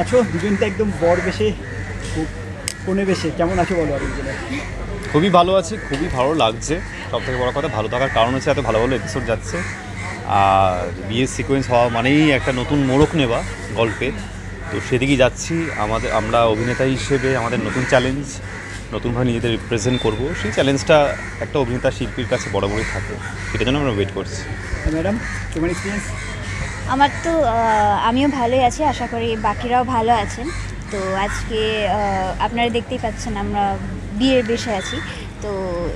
আছো? দুজন তো একদম বর বেশে কো- কোণে বেশে। কেমন আছো বলো আর খুবই ভালো আছি খুবই ভালো লাগছে। সব থেকে বড় কথা ভালো থাকার কারণ হচ্ছে এত ভালো ভালো এপিসোড যাচ্ছে। আর বিয়ের সিকোয়েন্স হওয়া মানেই একটা নতুন মোড়ক নেওয়া গল্পে। তো সেদিকেই যাচ্ছি। আমাদের আমরা অভিনেতা হিসেবে আমাদের নতুন চ্যালেঞ্জ নতুনভাবে নিজেদের রিপ্রেজেন্ট করব। সেই চ্যালেঞ্জটা একটা অভিনেতা শিল্পীর কাছে বরাবরই থাকে। সেটার জন্য আমরা ওয়েট করছি। ম্যাডাম তোমার এক্সপিরিয়েন্স আমার তো আমিও ভালোই আছি আশা করি বাকিরাও ভালো আছেন। তো আজকে আপনারা দেখতেই পাচ্ছেন আমরা বিয়ের বেশে আছি। তো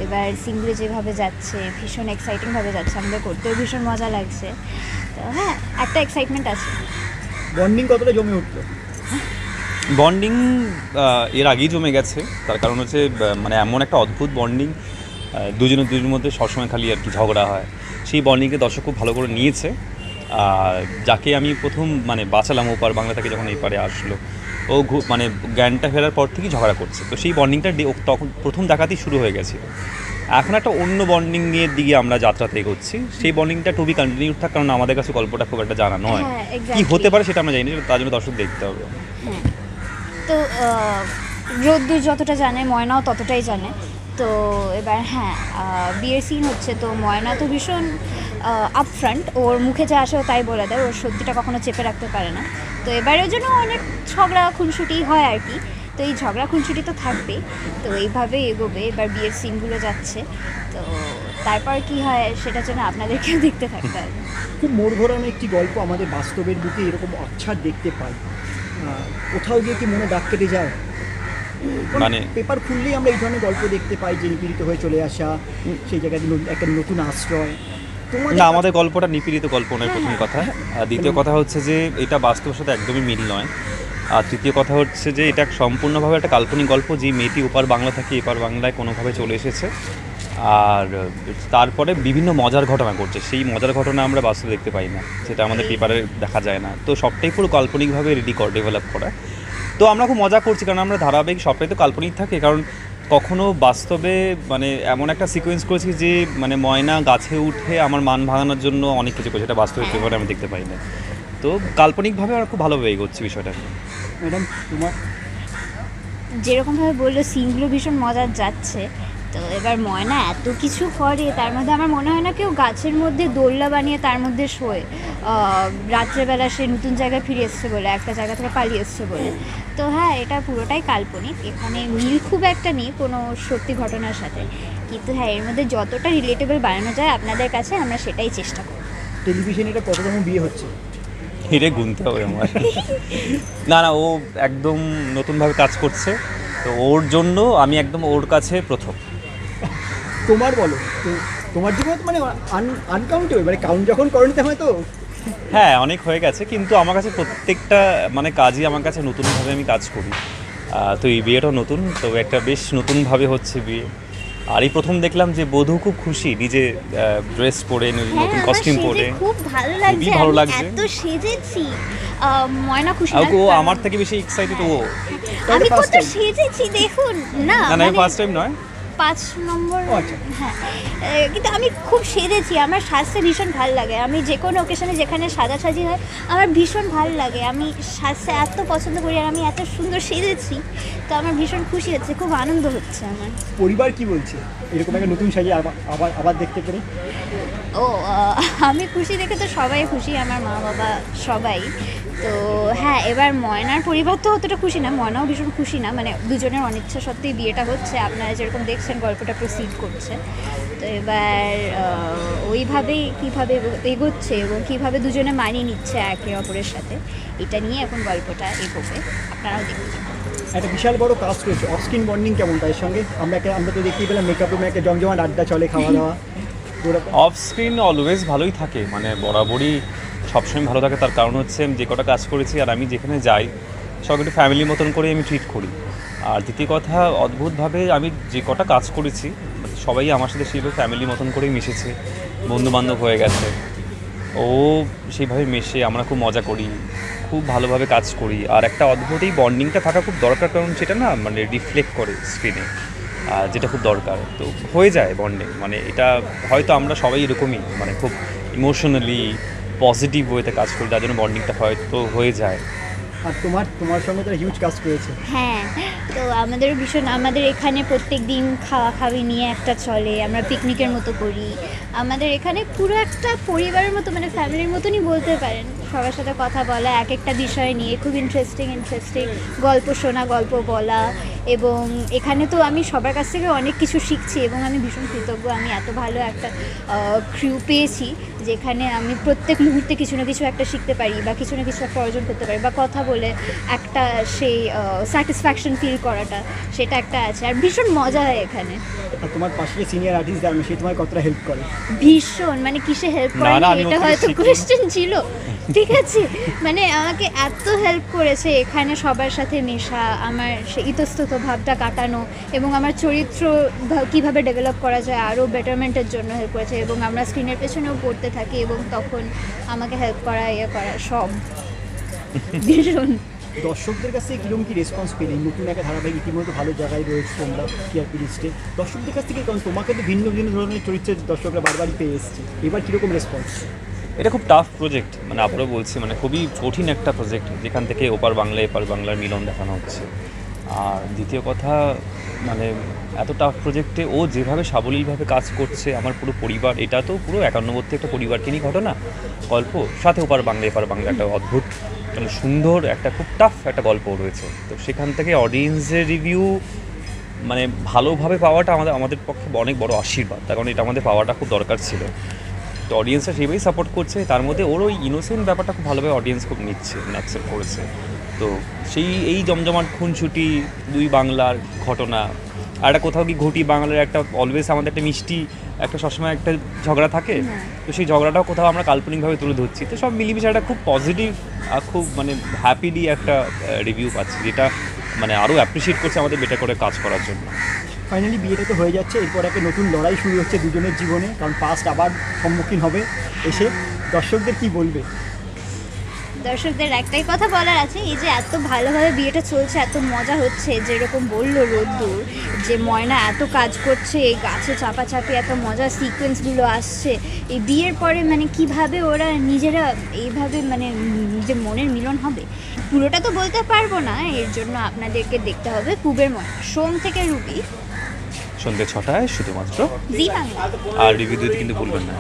এবার সিঙ্গুলে যেভাবে যাচ্ছে ভীষণ এক্সাইটিংভাবে যাচ্ছে আমাদের করতেও ভীষণ মজা লাগছে। তো হ্যাঁ একটা এক্সাইটমেন্ট আছে। বন্ডিং কতটা জমে উঠল? বন্ডিং এর আগেই জমে গেছে। তার কারণ হচ্ছে মানে এমন একটা অদ্ভুত বন্ডিং দুজনের দুজনের মধ্যে সবসময় খালি আর কি ঝগড়া হয়। সেই বন্ডিংকে দর্শক খুব ভালো করে নিয়েছে। যাকে আমি প্রথম মানে বাঁচালাম ওপার বাংলা থেকে যখন এই পারে আসলো ও মানে জ্ঞানটা ফেরার পর থেকেই ঝগড়া করছে। তো সেই বন্ডিংটা তখন প্রথম দেখাতেই শুরু হয়ে গেছিল এখন একটা অন্য বন্ডিং নিয়ে দিকে আমরা যাত্রাতে এগোচ্ছি। সেই বন্ডিংটা টু বি কন্টিনিউ থাক কারণ আমাদের কাছে গল্পটা খুব একটা জানা নয়। হ্যাঁ, কি হতে পারে সেটা আমরা জানি না তার জন্য দর্শক দেখতে হবে। হ্যাঁ। তো রোদ্দুর যতটা জানে ময়নাও ততটাই জানে। তো এবার হ্যাঁ বিয়ের সিন হচ্ছে তো ময়না তো ভীষণ আপফ্রন্ট ওর মুখে যা আসে ও তাই বলে দেয় ওর সত্যিটা কখনো চেপে রাখতে পারে না। তো এবারের জন্য অনেক ঝগড়া খুনসুটি হয় আর কি। তো এই ঝগড়া খুনসুটি তো থাকবেই। তো এইভাবে এগোবে এবার বিয়ের সিনগুলো যাচ্ছে। তো তারপর কি হয় সেটার জন্য আপনাদেরকেও দেখতে থাকতে হবে। খুব মোড় ঘোরানো একটি গল্প আমাদের বাস্তবের বুকে এরকম আচ্ছাদ দেখতে পাই। কোথাও গিয়ে কি মনে দাগ কেটে যায়? মানে পেপার খুললেই আমরা এই ধরনের গল্প দেখতে পাই যে নিপীড়িত হয়ে চলে আসা সেই জায়গায় একটা নতুন আশ্রয়। না আমাদের গল্পটা নিপীড়িত গল্প নয় প্রথম কথা। আর দ্বিতীয় কথা হচ্ছে যে এটা বাস্তবের সাথে একদমই মিল নয়। আর তৃতীয় কথা হচ্ছে যে এটা সম্পূর্ণভাবে একটা কাল্পনিক গল্প যে মেয়েটি ওপার বাংলা থেকে এপার বাংলায় কোনোভাবে চলে এসেছে। আর তারপরে বিভিন্ন মজার ঘটনা ঘটছে। সেই মজার ঘটনা আমরা বাস্তবে দেখতে পাই না সেটা আমাদের পেপারে দেখা যায় না। তো সবটাই পুরো কাল্পনিকভাবে রেডি কর ডেভেলপ করা। তো আমরা খুব মজা করছি কারণ আমরা ধারাবাহিক সবটাই তো কাল্পনিক থাকে কারণ কখনো বাস্তবে মানে এমন একটা সিকোয়েন্স করেছি যে মানে ময়না গাছে উঠে আমার মান ভাঙানোর জন্য অনেক কিছু করেছে। এটা বাস্তবিক জীবনে আমি দেখতে পাই না তো কাল্পনিকভাবে আমরা খুব ভালোভাবে এগোচ্ছি বিষয়টা ম্যাডাম তোমার যেরকমভাবে বলল সিনগুলো ভীষণ মজার যাচ্ছে। তো এবার ময়না এত কিছু করে তার মধ্যে আমার মনে হয় না কেউ গাছের মধ্যে দোল্লা বানিয়ে তার মধ্যে শোয়। রাত্রেবেলা সে নতুন জায়গায় ফিরে এসছে বলে একটা জায়গা থেকে পালিয়ে এসছে বলে। তো হ্যাঁ এটা পুরোটাই কাল্পনিক। এখানে মিল খুব একটা নেই কোনো সত্যি ঘটনার সাথে। কিন্তু হ্যাঁ এর মধ্যে যতটা রিলেটেবল বানানো যায় আপনাদের কাছে আমরা সেটাই চেষ্টা করি টেলিভিশনে এটা কততম বিয়ে হচ্ছে? হিরে গুনতে হবে আমার। না না ও একদম নতুনভাবে কাজ করছে। তো ওর জন্য আমি একদম ওর কাছে প্রথম। তোমার বলো তো তোমার জীবনে মানে আনকাউন্টেবল মানে কাউন্ট যখন করে নিতে হয় তো? হ্যাঁ অনেক হয়ে গেছে কিন্তু আমার কাছে প্রত্যেকটা মানে কাজই আমার কাছে নতুনভাবে আমি কাজ করি। তো এই বিয়েটাও নতুন তো একটা বেশ নতুনভাবে হচ্ছে বিয়ে। আর এই প্রথম দেখলাম যে বধূ খুব খুশি নিজে ড্রেস পরে নতুন হ্যাঁ, কস্টিউম পরে। খুব ভালো লাগছে ভালো লাগছে। এত সেজেছি। ময়না খুশি আর ও আমার থেকে বেশি এক্সাইটেড ও। আমি কত সেজেছি দেখুন না না না মানে ফার্স্ট টাইম নয়। পাঁচ নম্বর? আচ্ছা। হ্যাঁ। কিন্তু আমি খুব সেজেছি আমার সাজতে ভীষণ ভালো লাগে। আমি যে কোনো ওকেশনে যেখানে সাজাসাজি হয় আমার ভীষণ ভালো লাগে। আমি সাজতে এত পছন্দ করি আর আমি এত সুন্দর সেজেছি তো আমার ভীষণ খুশি হচ্ছে খুব আনন্দ হচ্ছে আমার। পরিবার কি বলছে? এরকম একটা নতুন সাজি আবার আবার আবার দেখতে পেরে ও আমি খুশি দেখে তো সবাই খুশি আমার মা বাবা সবাই। তো হ্যাঁ এবার ময়নার পরিবার তো অতটা খুশি না ময়নাও ভীষণ খুশি না মানে দুজনের অনিচ্ছা সত্ত্বেই বিয়েটা হচ্ছে আপনারা যেরকম দেখছেন গল্পটা প্রসিড করছে। তো এবার ওইভাবেই কীভাবে এগো- এগোচ্ছে এবং কীভাবে দুজনে মানিয়ে নিচ্ছে একে অপরের সাথে এটা নিয়ে এখন গল্পটা এগোবে আপনারাও দেখতে একটা বিশাল বড় কাজ রয়েছে অফস্ক্রিন বন্ডিং কেমন তাদের সঙ্গে? আমরা আমরা তো দেখতেই পেলাম মেকআপ রুমে একটা জমজমাট আড্ডা চলে খাওয়া দাওয়া অফ স্ক্রিন অলওয়েজ ভালোই থাকে মানে বরাবরই সবসময় ভালো থাকে, তার কারণ হচ্ছে আমি যে কটা কাজ করেছি আর আমি যেখানে যাই সব একটু ফ্যামিলির মতন করে আমি ট্রিট করি। আর দ্বিতীয় কথা, অদ্ভুতভাবে আমি যে কটা কাজ করেছি, সবাই আমার সাথে সেইভাবে ফ্যামিলির মতন করেই মিশেছে। বন্ধু বান্ধব হয়ে গেছে। ও সেইভাবে মেশে, আমরা খুব মজা করি, খুব ভালোভাবে কাজ করি। আর একটা অদ্ভুত, এই বন্ডিংটা থাকা খুব দরকার, কারণ সেটা না মানে রিফ্লেক্ট করে স্ক্রিনে আর যেটা খুব দরকার। তো হয়ে যায় বন্ডিং মানে এটা হয়তো আমরা সবাই এরকমই মানে খুব ইমোশনালি পজিটিভ ওয়েতে কাজ করি যার জন্য বন্ডিংটা হয়তো হয়ে যায়। আর তোমার তোমার সঙ্গে তো হিউজ কাস্ট রয়েছে। হ্যাঁ তো আমাদের ভীষণ আমাদের এখানে প্রত্যেক দিন খাওয়া খাওয়ি নিয়ে একটা চলে আমরা পিকনিকের মতো করি। আমাদের এখানে পুরো একটা পরিবারের মতো মানে ফ্যামিলির মতনই বলতে পারেন। সবার সাথে কথা বলা এক একটা বিষয় নিয়ে খুব ইন্টারেস্টিং ইন্টারেস্টিং গল্প শোনা গল্প বলা এবং এখানে তো আমি সবার কাছ থেকে অনেক কিছু শিখছি এবং আমি ভীষণ কৃতজ্ঞ। আমি এত ভালো একটা ক্রিউ পেয়েছি যেখানে আমি প্রত্যেক মুহূর্তে কিছু না কিছু একটা শিখতে পারি বা কিছু না কিছু একটা অর্জন করতে পারি বা কথা বলে একটা সেই স্যাটিসফ্যাকশন ফিল করাটা সেটা একটা আছে। আর ভীষণ মজা হয় এখানে। তোমার পাশে সিনিয়র আর্টিস্ট দাঁড়ানো সে তোমায় কতটা হেল্প করে? ভীষণ। মানে কিসে হেল্প করে এটা হয়তো। কোয়েশ্চেন ছিল। ঠিক আছে। মানে আমাকে এত হেল্প করেছে এখানে সবার সাথে মেশা আমার সে ইতস্তত ভাবটা কাটানো এবং আমার চরিত্র কীভাবে ডেভেলপ করা যায় আরও বেটারমেন্টের জন্য হেল্প করেছে এবং আমরা স্ক্রিনের পেছনেও পড়তে থাকি এবং তখন আমাকে হেল্প করা ইয়ে করা সব। ভীষণ। দর্শকদের কাছে থেকে কীরকম কি রেসপন্স পেলে? নতুন একটা ধারাবাহিক ইতিমধ্যে ভালো জায়গায় রয়েছে তোমরা টিআরপি লিস্টে দর্শকদের কাছ থেকে কারণ তোমাকে তো ভিন্ন ভিন্ন ধরনের চরিত্রের দর্শকরা বারবারই পেয়ে এসছে। এবার কীরকম রেসপন্স এটা খুব টাফ প্রজেক্ট মানে আপনারা বলছি মানে খুবই কঠিন একটা প্রজেক্ট যেখান থেকে ওপার বাংলা এপার বাংলার মিলন দেখানো হচ্ছে। আর দ্বিতীয় কথা মানে এত টাফ প্রজেক্টে ও যেভাবে সাবলীলভাবে কাজ করছে, আমার পুরো পরিবার, এটা তো পুরো একান্নবর্তী একটা পরিবারকে নিয়ে ঘটনা। গল্প, সাথে ওপার বাংলা, এপার বাংলা, একটা অদ্ভুত মানে সুন্দর, একটা খুব টাফ একটা গল্প রয়েছে। তো সেখান থেকে অডিয়েন্সের রিভিউ মানে ভালোভাবে পাওয়াটা আমাদের আমাদের পক্ষে অনেক বড় আশীর্বাদ, তার কারণ এটা আমাদের পাওয়াটা খুব দরকার ছিল। তো অডিয়েন্সরা সেভাবেই সাপোর্ট করছে, তার মধ্যে ওর ওই ইনোসেন্ট ব্যাপারটা খুব ভালোভাবে অডিয়েন্স খুব নিচ্ছে অ্যাকসেপ্ট করেছে। তো সেই এই জমজমাট খুনছুটি দুই বাংলার ঘটনা আর একটা কোথাও কি ঘটি বাংলার একটা অলওয়েজ আমাদের একটা মিষ্টি একটা সবসময় একটা ঝগড়া থাকে তো সেই ঝগড়াটাও কোথাও আমরা কাল্পনিকভাবে তুলে ধরছি। তো সব মিলিমিশে একটা খুব পজিটিভ আর খুব মানে হ্যাপিলি একটা রিভিউ পাচ্ছি যেটা মানে আরও অ্যাপ্রিসিয়েট করছে আমাদের বেটার করে কাজ করার জন্য। ফাইনালি বিয়েটা তো হয়ে যাচ্ছে এরপর একটা নতুন লড়াই শুরু হচ্ছে দুজনের জীবনে কারণ পাস্ট আবার সম্মুখীন হবে এসে। দর্শকদের কি বলবে? দর্শকদের একটাই কথা বলার আছে এই যে এত ভালোভাবে বিয়েটা চলছে এত মজা হচ্ছে যেরকম বলল রোদ্দুর যে ময়না এত কাজ করছে এই গাছে চাপাচাপি এত মজার সিকোয়েন্সগুলো আসছে এই বিয়ের পরে মানে কীভাবে ওরা নিজেরা এইভাবে মানে নিজের মনের মিলন হবে? পুরোটা তো বলতে পারব না এর জন্য আপনাদেরকে দেখতে হবে কুবের ময়না সোম থেকে রুবি। সন্ধ্যে ছটায় শুধুমাত্র জি বাংলা। আর রিভিউ দিতে কিন্তু ভুলবেন না.